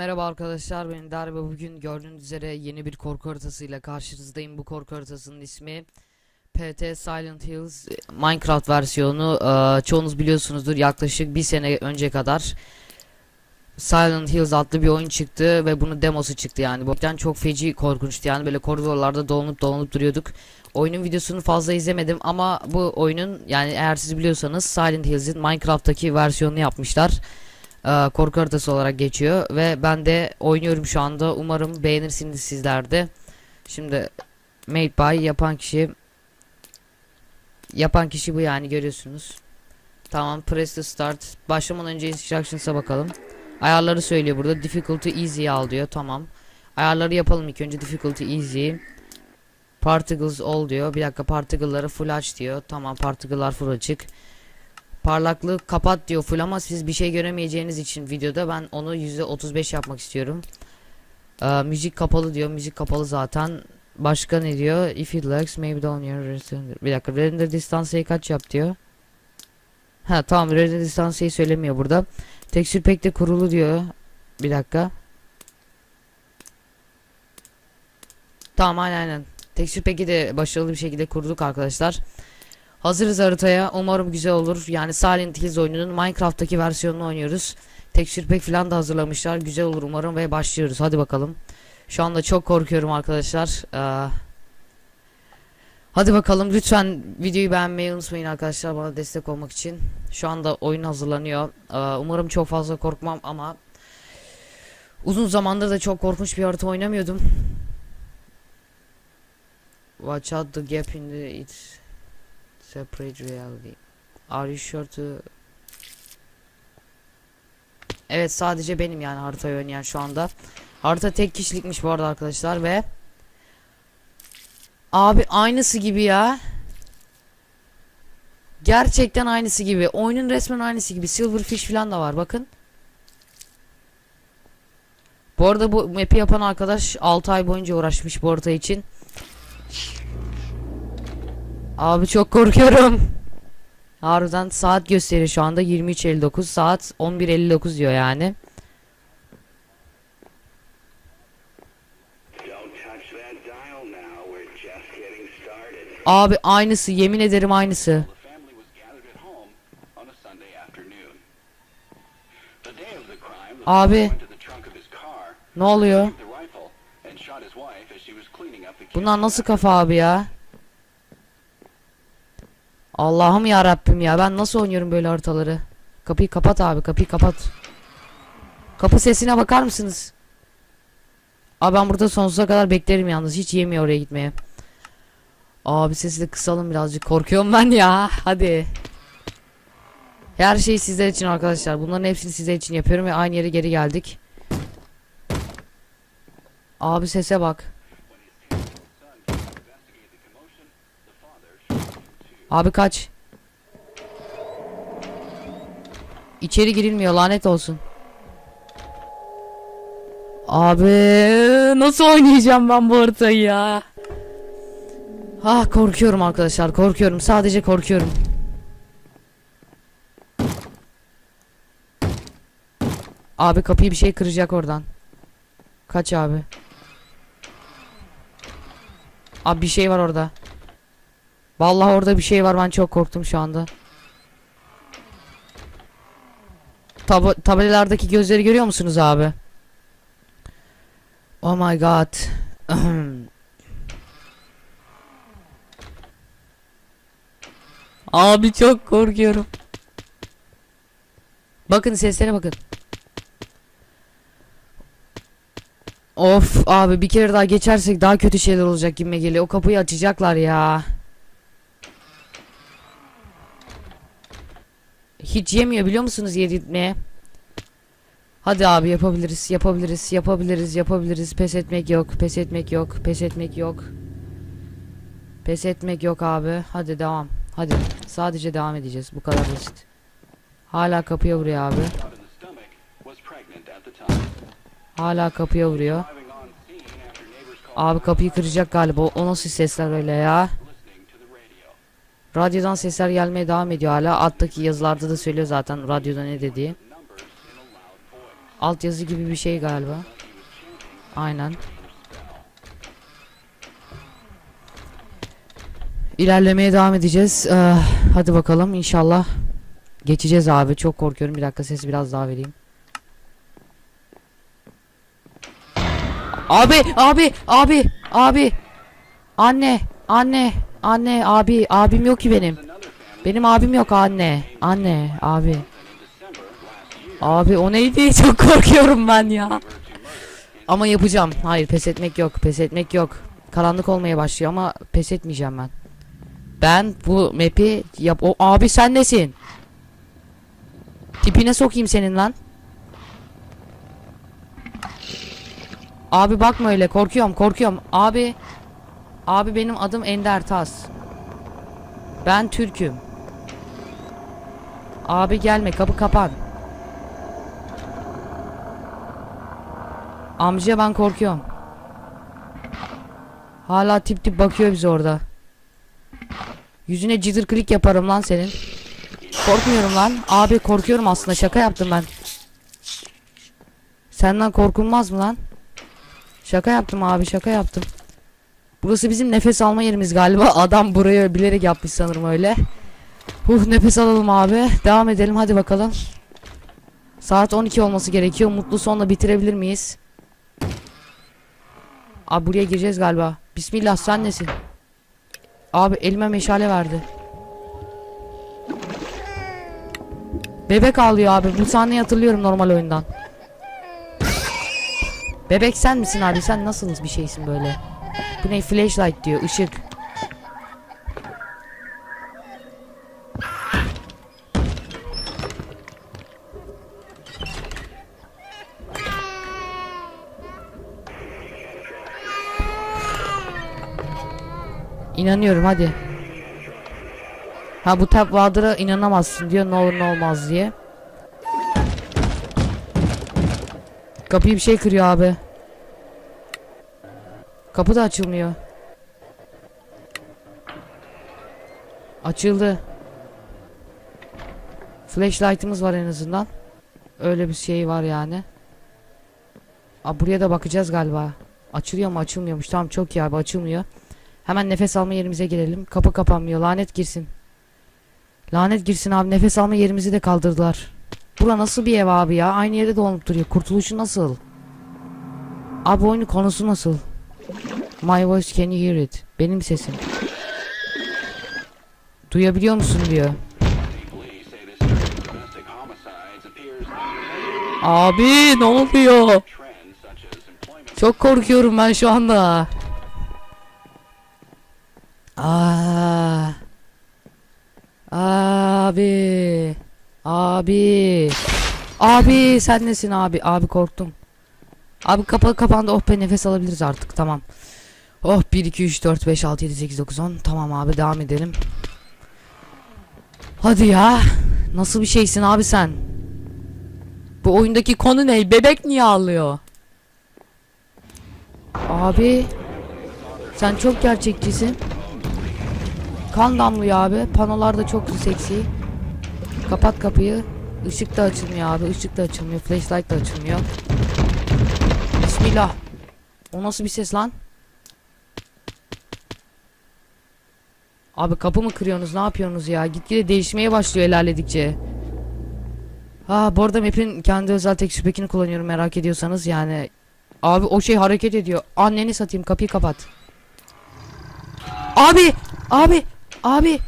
Merhaba arkadaşlar ben Darbe bugün gördüğünüz üzere yeni bir korku haritasıyla karşınızdayım. Bu korku haritasının ismi PT Silent Hills Minecraft versiyonu. Ee, çoğunuz biliyorsunuzdur yaklaşık bir sene önce kadar Silent Hills adlı bir oyun çıktı ve bunun demosu çıktı yani. Bu yüzden çok feci korkunçtu yani. Böyle koridorlarda dolanıp dolanıp duruyorduk. Oyunun videosunu fazla izlemedim ama bu oyunun yani eğer siz biliyorsanız Silent Hills'in Minecraft'taki versiyonunu yapmışlar e, korku haritası olarak geçiyor ve ben de oynuyorum şu anda. Umarım beğenirsiniz sizler de. Şimdi made by yapan kişi yapan kişi bu yani görüyorsunuz. Tamam press to start. Başlamadan önce instructions'a bakalım. Ayarları söylüyor burada. Difficulty easy al diyor. Tamam. Ayarları yapalım ilk önce. Difficulty easy. Particles all diyor. Bir dakika particle'ları full aç diyor. Tamam particle'lar full açık. Parlaklığı kapat diyor full ama siz bir şey göremeyeceğiniz için videoda ben onu %35 yapmak istiyorum. Ee, müzik kapalı diyor. Müzik kapalı zaten. Başka ne diyor? If it lags maybe down your render. Bir dakika render distance'ı kaç yap diyor. Ha tamam render distance'ı söylemiyor burada. Texture pack de kurulu diyor. Bir dakika. Tamam aynen aynen. Texture pack'i de başarılı bir şekilde kurduk arkadaşlar. Hazırız haritaya. Umarım güzel olur. Yani Silent Hills oyununun Minecraft'taki versiyonunu oynuyoruz. Texture pack falan da hazırlamışlar. Güzel olur umarım ve başlıyoruz. Hadi bakalım. Şu anda çok korkuyorum arkadaşlar. Ee, hadi bakalım. Lütfen videoyu beğenmeyi unutmayın arkadaşlar bana destek olmak için. Şu anda oyun hazırlanıyor. Ee, umarım çok fazla korkmam ama uzun zamandır da çok korkunç bir harita oynamıyordum. Watch out the gap in the it Separate reality. Are you sure to... Evet sadece benim yani haritayı oynayan şu anda. Harita tek kişilikmiş bu arada arkadaşlar ve... Abi aynısı gibi ya. Gerçekten aynısı gibi. Oyunun resmen aynısı gibi. Silverfish falan da var bakın. Bu arada bu map'i yapan arkadaş 6 ay boyunca uğraşmış bu harita için. Abi çok korkuyorum. Harbiden saat gösteriyor şu anda 23.59 saat 11.59 diyor yani. Abi aynısı yemin ederim aynısı. Abi. Ne oluyor? Bunlar nasıl kafa abi ya? Allah'ım ya Rabbim ya ben nasıl oynuyorum böyle haritaları? Kapıyı kapat abi kapıyı kapat. Kapı sesine bakar mısınız? Abi ben burada sonsuza kadar beklerim yalnız hiç yemiyor oraya gitmeye. Abi sesi de kısalım birazcık korkuyorum ben ya hadi. Her şey sizler için arkadaşlar bunların hepsini sizler için yapıyorum ve aynı yere geri geldik. Abi sese bak. Abi kaç. İçeri girilmiyor lanet olsun. Abi nasıl oynayacağım ben bu haritayı ya? Ah korkuyorum arkadaşlar korkuyorum sadece korkuyorum. Abi kapıyı bir şey kıracak oradan. Kaç abi. Abi bir şey var orada. Vallahi orada bir şey var ben çok korktum şu anda. Tab tabelalardaki gözleri görüyor musunuz abi? Oh my god. abi çok korkuyorum. Bakın seslere bakın. Of abi bir kere daha geçersek daha kötü şeyler olacak gibime geliyor. O kapıyı açacaklar ya. Hiç yemiyor biliyor musunuz yedirtmeye? Hadi abi yapabiliriz, yapabiliriz, yapabiliriz, yapabiliriz. Pes etmek yok, pes etmek yok, pes etmek yok. Pes etmek yok abi. Hadi devam. Hadi. Sadece devam edeceğiz. Bu kadar basit. Hala kapıya vuruyor abi. Hala kapıya vuruyor. Abi kapıyı kıracak galiba. O nasıl sesler öyle ya? listening to the radio. Radyodan sesler gelmeye devam ediyor hala. Alttaki yazılarda da söylüyor zaten radyoda ne dediği. Numbers in a loud voice. Altyazı gibi bir şey galiba. Aynen. İlerlemeye devam edeceğiz. Ee, hadi bakalım inşallah. Geçeceğiz abi. Çok korkuyorum. Bir dakika sesi biraz daha vereyim. Abi, abi, abi, abi. Anne, anne, anne, abi, abim yok ki benim. Benim abim yok anne. Anne, abi. Abi o neydi? Çok korkuyorum ben ya. Ama yapacağım. Hayır, pes etmek yok. Pes etmek yok. Karanlık olmaya başlıyor ama pes etmeyeceğim ben. Ben bu map'i yap. O abi sen nesin? Tipine sokayım senin lan. Abi bakma öyle korkuyorum korkuyorum. Abi Abi benim adım Ender Tas. Ben Türk'üm. Abi gelme kapı kapan. Amca ben korkuyorum. Hala tip tip bakıyor bize orada. Yüzüne cızır klik yaparım lan senin. Korkmuyorum lan. Abi korkuyorum aslında şaka yaptım ben. Senden korkulmaz mı lan? Şaka yaptım abi şaka yaptım. Burası bizim nefes alma yerimiz galiba. Adam burayı bilerek yapmış sanırım öyle. Huh nefes alalım abi. Devam edelim hadi bakalım. Saat 12 olması gerekiyor. Mutlu sonla bitirebilir miyiz? Abi buraya gireceğiz galiba. Bismillah sen nesin? Abi elime meşale verdi. Bebek ağlıyor abi. Bu sahneyi hatırlıyorum normal oyundan. Bebek sen misin abi? Sen nasıl bir şeysin böyle? Bu ne? Flashlight diyor. ışık. İnanıyorum hadi. Ha bu tap Bahadır'a inanamazsın diyor ne olur ne olmaz diye. Kapıyı bir şey kırıyor abi. Kapı da açılmıyor. Açıldı. Flashlight'ımız var en azından. Öyle bir şey var yani. Aa, buraya da bakacağız galiba. Açılıyor mu açılmıyormuş. Tamam çok iyi abi açılmıyor. Hemen nefes alma yerimize girelim. Kapı kapanmıyor. Lanet girsin. Lanet girsin abi. Nefes alma yerimizi de kaldırdılar. Bura nasıl bir ev abi ya? Aynı yerde dolanıp duruyor. Kurtuluşu nasıl? Abi oyunun konusu nasıl? My voice can you hear it? Benim sesim. Duyabiliyor musun diyor. Abi ne oluyor? Çok korkuyorum ben şu anda. Aa. Abi. Abi. Abi sen nesin abi? Abi korktum. Abi kapalı kapandı. Oh be nefes alabiliriz artık. Tamam. Oh 1 2 3 4 5 6 7 8 9 10. Tamam abi devam edelim. Hadi ya. Nasıl bir şeysin abi sen? Bu oyundaki konu ne? Bebek niye ağlıyor? Abi sen çok gerçekçisin. Kan damlıyor abi. Panolar da çok seksi. Kapat kapıyı. Işık da açılmıyor abi. Işık da açılmıyor. Flashlight da açılmıyor. Bismillah. O nasıl bir ses lan? Abi kapı mı kırıyorsunuz? Ne yapıyorsunuz ya? Gitgide değişmeye başlıyor ilerledikçe. Ha bu arada map'in kendi özel tek pack'ini kullanıyorum merak ediyorsanız yani. Abi o şey hareket ediyor. Anneni satayım kapıyı kapat. Abi! Abi! Abi!